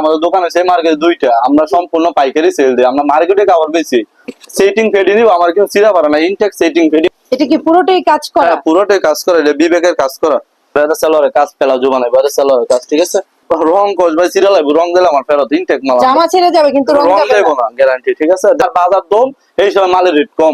আমাদের দোকানে সেই মার্কেট দুইটা। আমরা সম্পূর্ণ পাইকারি সেল দিই। আমরা মার্কেটে কাপড় বেশি। সেটিং ফেডি নিব আমার কিন্তু চিরা পারে না। ইনটেক সেটিং ফেডি এটা কি পুরোটাই কাজ করা? হ্যাঁ পুরোটাই কাজ করে। এটা বিবেকের কাজ করা। বেদা সেলরের কাজ পেলা জোবানে বেদা সেলরের কাজ ঠিক আছে? রং কোচ ভাই সিরা লাগবে। রং দিলে আমার ফেরত ইনটেক মাল জামা ছেড়ে যাবে কিন্তু রং দেবো না গ্যারান্টি ঠিক আছে? যার বাজার দম এই সময় মালের রেট কম।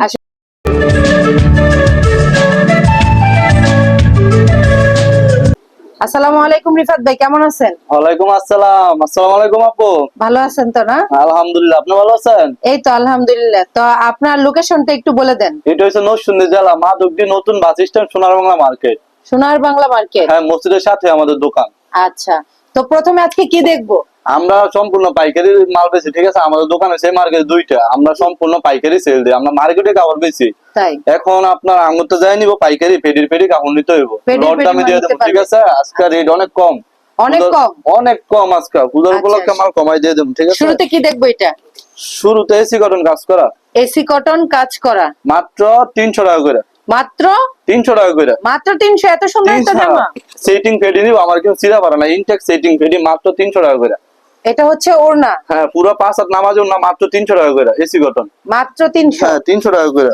আসসালামু আলাইকুম রিফাত ভাই কেমন আছেন? ওয়ালাইকুম আসসালাম। আসসালামু আলাইকুম আপু ভালো আছেন তো না? আলহামদুলিল্লাহ আপনি ভালো আছেন? এই তো আলহামদুলিল্লাহ। তো আপনার লোকেশনটা একটু বলে দেন। এটা হচ্ছে নরসিংদী জেলা মাধবদী নতুন বাস স্ট্যান্ড সোনার বাংলা মার্কেট। সোনার বাংলা মার্কেট? হ্যাঁ মসজিদের সাথে আমাদের দোকান। আচ্ছা। তো প্রথমে আজকে কি দেখব? আমরা সম্পূর্ণ পাইকারি মাল বেশি ঠিক আছে? আমাদের দোকানে সেই মার্কেট দুইটা। আমরা সম্পূর্ণ পাইকারি সেল দিই আমরা মার্কেটে কাপড় বেশি এখন আপনার আঙুর তো যাই নিব পাইকারি ফেডির ফেডি কাপড় নিতে হইব। দামে দিয়ে দেবো ঠিক আছে? আজকে রেট অনেক কম। অনেক কম। অনেক কম আজকে। পূজার আচ্ছা, উপলক্ষে আচ্ছা। মাল কমাই দিয়ে দেবো ঠিক আছে? শুরুতে কি দেখব এটা? শুরুতে এসি কটন কাজ করা। এসি কটন কাজ করা। মাত্র তিনশো টাকা করে। মাত্র? তিনশো টাকা করে। মাত্র তিনশো? এত সুন্দর একটা জামা? সেটিং ফেডি আমার কিন্তু চিরা পারে না ইনটেক সেটিং ফেডি মাত্র তিনশো টাকা করে। এটা হচ্ছে ওড়না। হ্যাঁ পুরো পাঁচ হাত নামাজ না মাত্র তিনশো টাকা করে এসি কটন মাত্র তিনশো। হ্যাঁ তিনশো টাকা করে।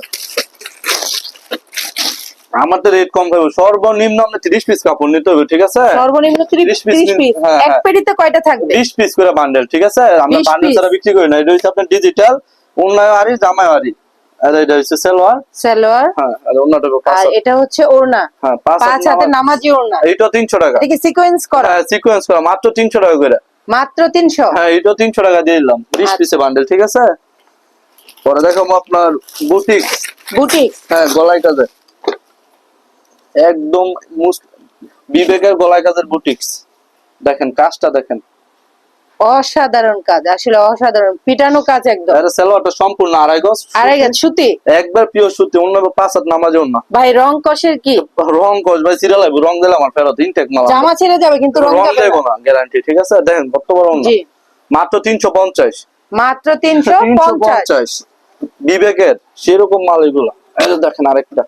আমার তো রেট কম পাবো সর্বনিম্ন আপনি তিরিশ পিস কাপড় নিতে হবে ঠিক আছে? সর্বনিম্ন 30 ত্রিশ পিস হ্যাঁ, এক হ্যাঁ। পেটিতে কয়টা থাকবে? বিশ পিস করে বান্ডেল ঠিক আছে? আমরা বান্ডেল ছাড়া বিক্রি করি না। এটা হচ্ছে আপনার ডিজিটাল অন্যায় আরি জামাই আরি আর এটা হচ্ছে সেলোয়ার। সালোয়ার। হ্যাঁ আর এটা হচ্ছে ওড়না। হ্যাঁ পাঁচ হাতে নামাজ। ওড়না। এইটা তিনশো টাকা। এটা কি সিকোয়েন্স করা? হ্যাঁ সিকোয়েন্স করা মাত্র তিনশো টাকা করে। মাত্র তিনশো? হ্যাঁ এটা তিনশো টাকা দিয়ে দিলাম। বিশ আচ্ছা। পিসে বান্ডেল ঠিক আছে? পরে দেখাবো আপনার বুটিক বুটিক হ্যাঁ গলায় কাজে একদম বিবেকের গলায় কাজের বুটিক্স দেখেন কাজটা দেখেন। অসাধারণ কাজ আসলে অসাধারণ পিটানো কাজ একদম। এর সেলোয়ারটা সম্পূর্ণ আড়াই গজ আড়াই গেছে সুতি? একবার পিওর সুতি অন্য পাঁচ হাত নামাজে অন্য। ভাই রং কষের কি? রং কস ভাই সিরিয়াল আইবো রং দিলাম আমার ফেরত ইনটেক মাল জামা ছেড়ে যাবে কিন্তু রং যাবে না। গ্যারান্টি ঠিক আছে? দেখেন কত বড় জি। মাত্র তিনশো পঞ্চাশ। মাত্র তিনশো তিনশো পঞ্চাশ। পঞ্চাশ বিবেকের সেরকম মাল এগুলো। দেখেন আরেকটা।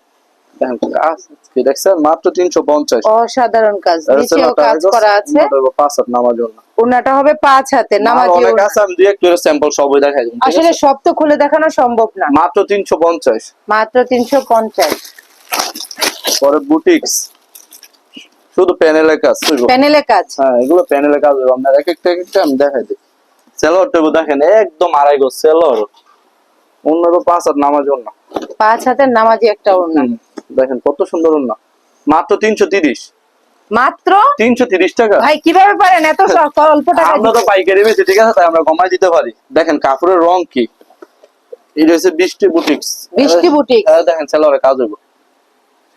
দেখেন কাজ কি দেখছেন? মাত্র তিনশো পঞ্চাশ। অসাধারণ কাজ। নিচেও কাজ করা আছে। পাঁচ হাত নামাজ অন্য ওনাটা হবে পাঁচ হাতে মাল অনেক আছে আমি দুই একটু স্যাম্পল সবই দেখাই দিন, আসলে সব তো খুলে দেখানো সম্ভব না। মাত্র তিনশো পঞ্চাশ। মাত্র তিনশো পঞ্চাশ। পরে বুটিক্স শুধু কাজ। প্যানেলে কাজ? হ্যাঁ এগুলো কাজ হবে। আপনার এক একটা এক একটা আমি দেখাই দিই। সেলর টেবু দেখেন একদম আড়াই গো সেলর অন্যরূপ পাঁচ হাত নামাজ অন্য পাঁচ হাতের নামাজি একটা ওড়না। দেখেন কত সুন্দর অন্য। মাত্র তিনশো তিরিশ। মাত্র? তিনশো তিরিশ টাকা। ভাই কীভাবে পারেন? এত অল্প টাকা আমরা তো পাইকারি বেশি ঠিক আছে? তাই আমরা কমাই দিতে পারি। দেখেন কাপড়ের রং কি? এটা হচ্ছে বৃষ্টি বুটিক্স। বৃষ্টি বুটিক দেখেন সেলরের কাজ হইব।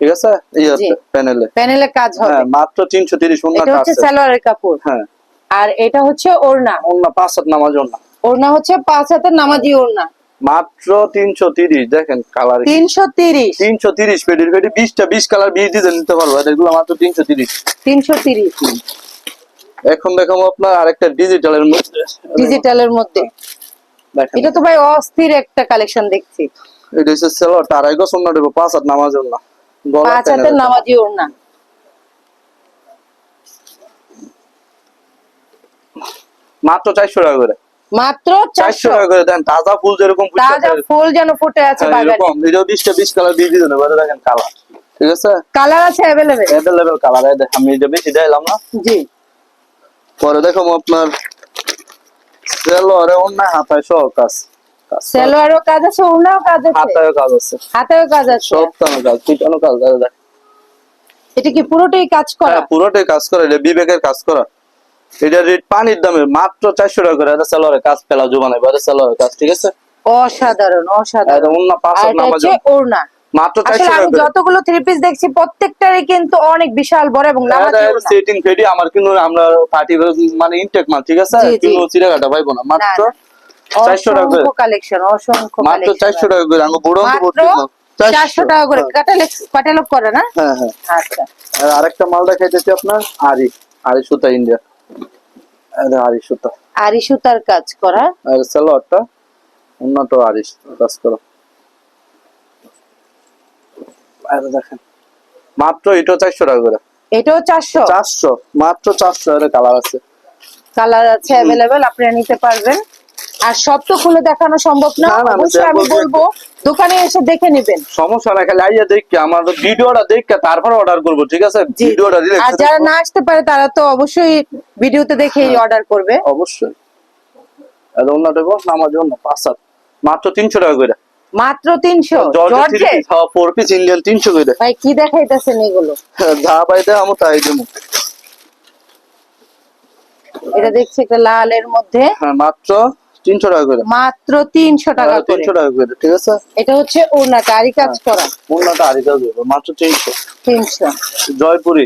ঠিক আছে? এই প্যানেলে। প্যানেলে কাজ হবে। হ্যাঁ মাত্র তিনশো তিরিশ এটা হচ্ছে সালোয়ারের কাপড়। হ্যাঁ। আর এটা হচ্ছে ওড়না। অন্য পাঁচ হাত নামাজ অন্য ওড়না হচ্ছে পাঁচ হাতের নামাজি ওড়না। মাত্র তিনশো তিরিশ দেখেন কালার তিনশো তিরিশ। তিনশো তিরিশ পেডির পেডি বিশটা বিশ কালার বিশ ডিজাইন নিতে পারব। এগুলো মাত্র তিনশো তিরিশ। তিনশো তিরিশ। এখন দেখাবো আপনার আরেকটা ডিজিটালের মধ্যে। ডিজিটালের মধ্যে। এটা তো ভাই অস্থির একটা কালেকশন দেখছি। এটা হচ্ছে শূন্য দেবো পাঁচ হাত নামাজ গলা পাঁচ হাতের নামাজি ওড়না মাত্র চারশো টাকা করে। মাত্র চারশো। চারশো টাকা করে দেন তাজা ফুল যেরকম তাজা ফুল যেন ফুটে আছে হ্যাঁ, বাগানে। এরকম। কালার এবারে দেখেন কালার ঠিক আছে? কালার আছে কালার আমি এটা বেশি দিলাম না? জি। পরে দেখো আপনার সেলোয়ারে অন্য হাতায় সহ কাজ কাজ। সেলোয়ারও কাজ আছে ওড়নাও কাজ আছে। হাতায় কাজ আছে। হাতেও কাজ আছে। সব কাজ কাজ দাদা দেখ এটা কি পুরোটাই কাজ করা? হ্যাঁ পুরোটাই কাজ করা এটা বিবেকের কাজ করা। এটা রেট পানির দামে মাত্র চারশো টাকা করে। এটা কাজ পেলা জোবানে সেলোয়ারের কাজ ঠিক আছে? অসাধারণ অসাধারণ। অন্য পাঁচশো নামাজ ওড়না। মাত্র চারশো টাকা যতগুলো থ্রি পিস দেখছি প্রত্যেকটারই কিন্তু অনেক বিশাল বড় এবং নামাজি সেটিং ফেডি আমার কিন্তু আমরা পার্টি মানে ইনটেক মাল ঠিক আছে। কিন্তু পাইবো না। মাত্র চারশো টাকা করে। কালেকশন অসংখ্য মাত্র চারশো টাকা করে। আমি বুড়ো চারশো টাকা করে। কাটালক করে না? হ্যাঁ হ্যাঁ। আচ্ছা। আর আরেকটা মাল দেখাইতেছি আপনার আরি। আরি সুতা ইন্ডিয়া। আরি সুতা। আরি সুতার কাজ করা। আর সালোয়ারটা উন্নত আরিস কাজ করো। আর দেখেন মাত্র এটা টাকা করে। এটাও মাত্র এর কালার আছে। কালার আছে আপনারা নিতে পারবেন। আর সব তো খুলে দেখানো সম্ভব না। অবশ্যই আমি বলব দোকানে এসে দেখে নেবেন। সমস্যা না খালি আইয়া দেখে আমার ভিডিওটা দেখে তারপর অর্ডার করব ঠিক আছে? ভিডিওটা দিলে আর যারা না আসতে পারে তারা তো অবশ্যই ভিডিওতে দেখেই হ্যাঁ। অর্ডার করবে। অবশ্যই। আর অন্য দেবো আমার জন্য পাঁচ সাত। মাত্র তিনশো টাকা করে। মাত্র তিনশো? জর্জেট ফোর পিস ইন্ডিয়ান তিনশো করে। ভাই কি দেখাইতেছেন এগুলো? যা পাইতে আমি তাই দেবো। এটা দেখছি একটা লালের মধ্যে। হ্যাঁ মাত্র তিনশো টাকা করে। মাত্র তিনশো টাকা করে। তিনশো টাকা করে ঠিক আছে? এটা হচ্ছে আরি কাজ করা। অন্যটা আরি কাজ মাত্র জয়পুরি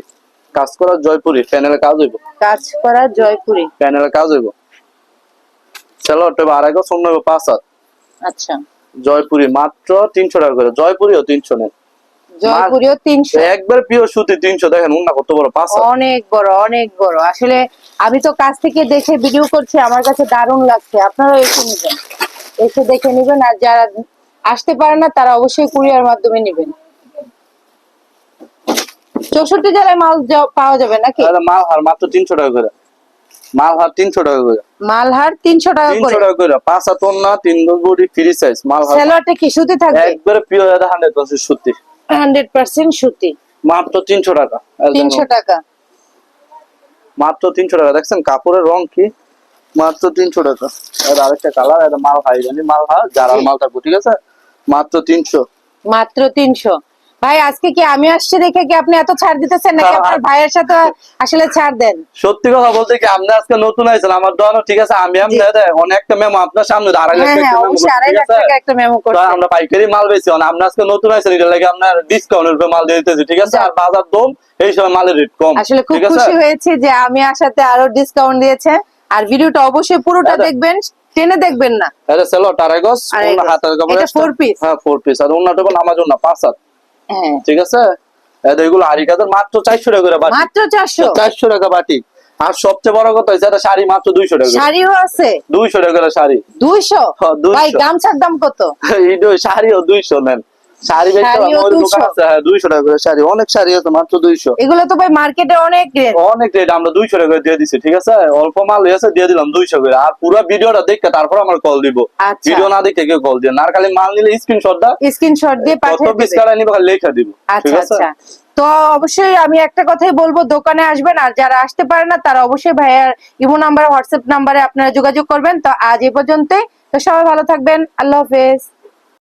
কাজ করার জয়পুরি প্যানেলে কাজ হইব। কাজ করা জয়পুরি। প্যানেলে কাজ হইব। আড়াই গো শূন্য পাঁচ হাত। আচ্ছা। জয়পুরি মাত্র তিনশো টাকা করে। জয়পুরিও তিনশো নেন জয়পুরিও তিনশো। একবার পিওর সুতি তিনশো দেখেন উন্না কত বড় পাঁচ অনেক বড় অনেক বড়। আসলে আমি তো কাছ থেকে দেখে ভিডিও করছি আমার কাছে দারুণ লাগছে। আপনারা এসে নেবেন। এসে দেখে নেবেন আর যারা আসতে পারে না তারা অবশ্যই কুরিয়ার মাধ্যমে নেবেন। চৌষট্টি জেলায় মাল পাওয়া যাবে নাকি? তাহলে মালহার মাত্র তিনশো টাকা করে। মালহার তিনশো টাকা করে। মালহার তিনশো টাকা করে। টাকা করে। পাঁচ হাত না তিন বডি ফ্রি সাইজ মালহার কি সুতি থাকবে? একবারে পিওর হান্ড্রেড পার্সেন্ট সুতি। হান্ড্রেড পার্সেন্ট সুতি। মাত্র তিনশো টাকা। তিনশো টাকা। মাত্র তিনশো টাকা। দেখছেন কাপড়ের রং কি? মাত্র তিনশো টাকা। আর আরেকটা কালার এটা মাল হাই জানি মাল হা যারার মালটা থাকব ঠিক আছে? মাত্র তিনশো। মাত্র তিনশো। ভাই আজকে কি আমি আসছি দেখে কি আপনি এত ছাড় দিতেছেন নাকি আপনার ভাইয়ের সাথে আসলে ছাড় দেন? সত্যি কথা বলতে কি আপনি আজকে নতুন আইছেন আমার ঠিক আছে আমি আমি অনেকটা মেমো আপনার সামনে আড়াই লাখ টাকা একটা মেমো করছে। আমরা পাইকারি মাল বেশি আপনি আজকে নতুন আইছেন এটা লাগে আপনার ডিসকাউন্টের উপরে মাল দিয়ে দিতেছি ঠিক আছে? আর বাজার দম এই সময় মালের রেট কম আসলে খুব খুশি হয়েছে যে আমি আসাতে আরও ডিসকাউন্ট দিয়েছে আর ভিডিওটা অবশ্যই পুরোটা দেখবেন টেনে দেখবেন না। এটা সেলো টারাগস হাতের কাপড় এটা four piece? হ্যাঁ ফোর পিস আর কোন আমার জন্য পাঁচ হাত। ঠিক আছে? এগুলো আরি কাদের মাত্র চারশো টাকা করে বাটি। মাত্র চারশো? চারশো টাকা বাটি। আর সবচেয়ে বড় কথা হচ্ছে এটা শাড়ি মাত্র দুইশো টাকা শাড়িও আছে? দুইশো টাকা শাড়ি। দুইশো? হ্যাঁ, 200 ভাই গামছার দাম কত? শাড়িও দুইশো নেন। শাড়ি বেচতে শাড়িও আমার 200 দোকান আছে দুইশো টাকা করে শাড়ি অনেক শাড়ি আছে মাত্র দুইশো। এগুলো তো ভাই মার্কেটে অনেক রেট অনেক রেট আমরা দুইশো টাকা করে দিয়ে দিছি ঠিক আছে? অল্প মাল এসে দিয়ে দিলাম দুইশো করে। আর পুরো ভিডিওটা দেখে তারপর আমার কল দিব। ভিডিও না দেখে কেউ কল দিয়ে না। খালি মাল নিলে স্ক্রিনশটটা স্ক্রিনশট দিয়ে কত পিস কাটা নিবে লেখা দিব ঠিক আছে? তো অবশ্যই আমি একটা কথাই বলব দোকানে আসবেন আর যারা আসতে পারে না তারা অবশ্যই ভাইয়ার ইমো নাম্বার হোয়াটসঅ্যাপ নাম্বারে আপনারা যোগাযোগ করবেন। তো আজ এই পর্যন্তই। তো সবাই ভালো থাকবেন। আল্লাহ হাফেজ।